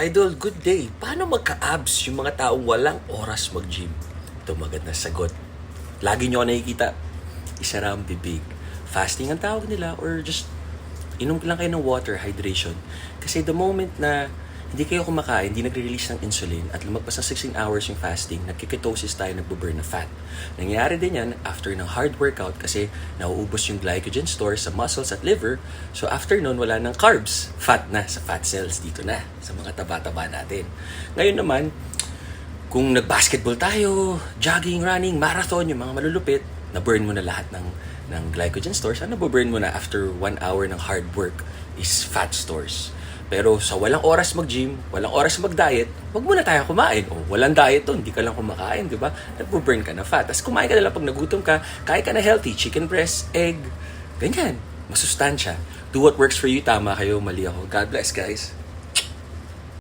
Idol, good day. Paano magka-abs yung mga taong walang oras mag-gym? Ito magandang sagot. Lagi nyo ako nakikita, isa ang bibig. Fasting ang tawag nila or just inom lang kayo ng water, hydration. Kasi the moment na hindi kayo kumakain, hindi nagre-release ng insulin at lumagpas ng 16 hours yung fasting, nagkiketosis tayo, nagbo-burn na fat. Nangyayari din yan after ng hard workout kasi nauubos yung glycogen store sa muscles at liver. So after nun, wala ng carbs. Fat na sa fat cells dito na sa mga taba-taba natin. Ngayon naman, kung nag-basketball tayo, jogging, running, marathon, yung mga malulupit, na-burn mo na lahat ng, ng glycogen stores. Ano burn mo na after one hour ng hard work is fat stores. Pero sa walang oras mag-gym, walang oras mag-diet, wag muna tayo kumain. O walang diet to, hindi ka lang kumakain, di ba? Nagbo-burn ka na fat. Tapos kumain ka na lang pag nagutom ka, kain ka na healthy, chicken breast, egg, ganyan. Masustansya. Do what works for you, tama kayo, mali ako. God bless, guys.